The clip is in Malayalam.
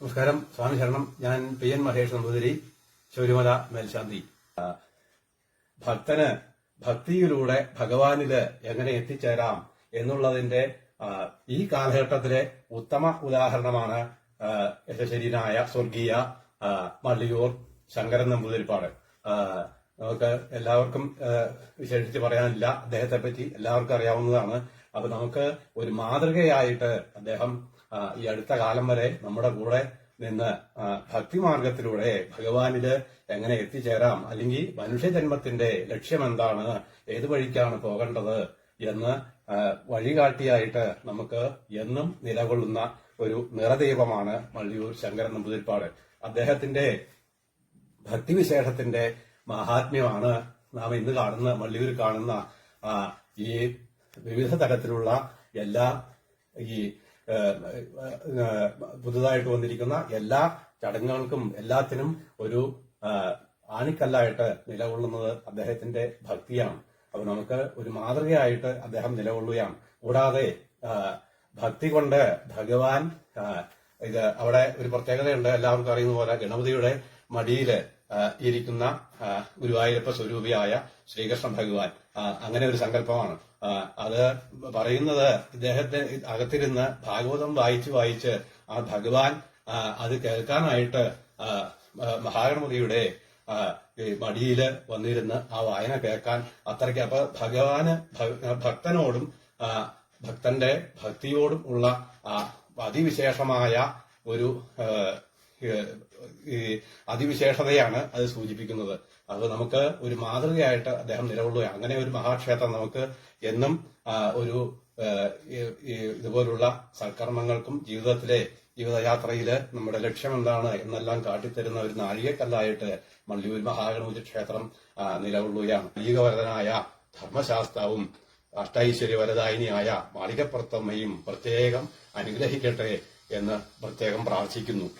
നമസ്കാരം. സ്വാമി ശരണം. ഞാൻ പി എൻ മഹേഷ് നമ്പൂതിരി ശബരിമല മേൽശാന്തി. ഭക്തന് ഭക്തിയിലൂടെ ഭഗവാനിൽ എങ്ങനെ എത്തിച്ചേരാം എന്നുള്ളതിന്റെ ഈ കാലഘട്ടത്തിലെ ഉത്തമ ഉദാഹരണമാണ് യശശരീനായ സ്വർഗീയ മള്ളിയൂർ ശങ്കരൻ നമ്പൂതിരിപ്പാട്. നമുക്ക് എല്ലാവർക്കും വിശേഷിച്ച് പറയാനില്ല. അദ്ദേഹത്തെ പറ്റി എല്ലാവർക്കും അറിയാവുന്നതാണ്. അപ്പൊ നമുക്ക് ഒരു മാതൃകയായിട്ട് അദ്ദേഹം ഈ അടുത്ത കാലം വരെ നമ്മുടെ കൂടെ നിന്ന് ഭക്തിമാർഗത്തിലൂടെ ഭഗവാനിൽ എങ്ങനെ എത്തിച്ചേരാം അല്ലെങ്കിൽ മനുഷ്യജന്മത്തിന്റെ ലക്ഷ്യം എന്താണ് ഏത് വഴിക്കാണ് പോകേണ്ടത് എന്ന് വഴികാട്ടിയായിട്ട് നമുക്ക് എന്നും നിലകൊള്ളുന്ന ഒരു നിറദൈവമാണ് മള്ളിയൂർ ശങ്കരൻ നമ്പൂതിരിപ്പാട്. അദ്ദേഹത്തിന്റെ ഭക്തിവിശേഷത്തിന്റെ മഹാത്മ്യമാണ് നാം ഇന്ന് കാണുന്ന മള്ളിയൂർ കാണുന്ന ഈ വിവിധ തരത്തിലുള്ള എല്ലാ ഈ പുതുതായിട്ട് വന്നിരിക്കുന്ന എല്ലാ ചടങ്ങുകൾക്കും എല്ലാത്തിനും ഒരു ആണിക്കല്ലായിട്ട് നിലകൊള്ളുന്നത് അദ്ദേഹത്തിന്റെ ഭക്തിയാണ്. അപ്പൊ നമുക്ക് ഒരു മാതൃകയായിട്ട് അദ്ദേഹം നിലകൊള്ളുകയാണ്. കൂടാതെ ഭക്തി കൊണ്ട് ഭഗവാൻ ഇത് അവിടെ ഒരു പ്രത്യേകതയുണ്ട്. എല്ലാവർക്കും അറിയുന്ന പോലെ ഗണപതിയുടെ മടിയിൽ ഇരിക്കുന്ന ഗുരുവായൂരപ്പ സ്വരൂപിയായ ശ്രീകൃഷ്ണ ഭഗവാൻ. അങ്ങനെ ഒരു സങ്കല്പമാണ്. അത് പറയുന്നത് ഇദ്ദേഹത്തെ അകത്തിരുന്ന് ഭാഗവതം വായിച്ച് വായിച്ച് ആ ഭഗവാൻ അത് കേൾക്കാനായിട്ട് മഹാഗണപതിയുടെ ആ, മടിയിൽ വന്നിരുന്ന് ആ വായന കേൾക്കാൻ അത്രയ്ക്ക് അപ്പൊ ഭഗവാന് ഭക്തനോടും ഭക്തന്റെ ഭക്തിയോടും ഉള്ള അതിവിശേഷമായ ഒരു അതിവിശേഷതയാണ് അത് സൂചിപ്പിക്കുന്നത്. അത് നമുക്ക് ഒരു മാതൃകയായിട്ട് അദ്ദേഹം നിലകൊള്ളു അങ്ങനെ ഒരു മഹാക്ഷേത്രം നമുക്ക് എന്നും ഒരു ഇതുപോലുള്ള സൽക്കർമ്മങ്ങൾക്കും ജീവിതത്തിലെ ജീവിതയാത്രയിൽ നമ്മുടെ ലക്ഷ്യം എന്താണ് എന്നെല്ലാം കാട്ടിത്തരുന്ന ഒരു നാഴികക്കല്ലായിട്ട് മള്ളിയൂർ മഹാഗണപതി ക്ഷേത്രം നിലകൊള്ളുകയാണ്. ലീഗവരതനായ ധർമ്മശാസ്താവും അഷ്ടൈശ്വര്യവരദായിനിയായ മാളികപ്പുറത്തമ്മയും പ്രത്യേകം അനുഗ്രഹിക്കട്ടെ എന്ന് പ്രത്യേകം പ്രാർത്ഥിക്കുന്നു.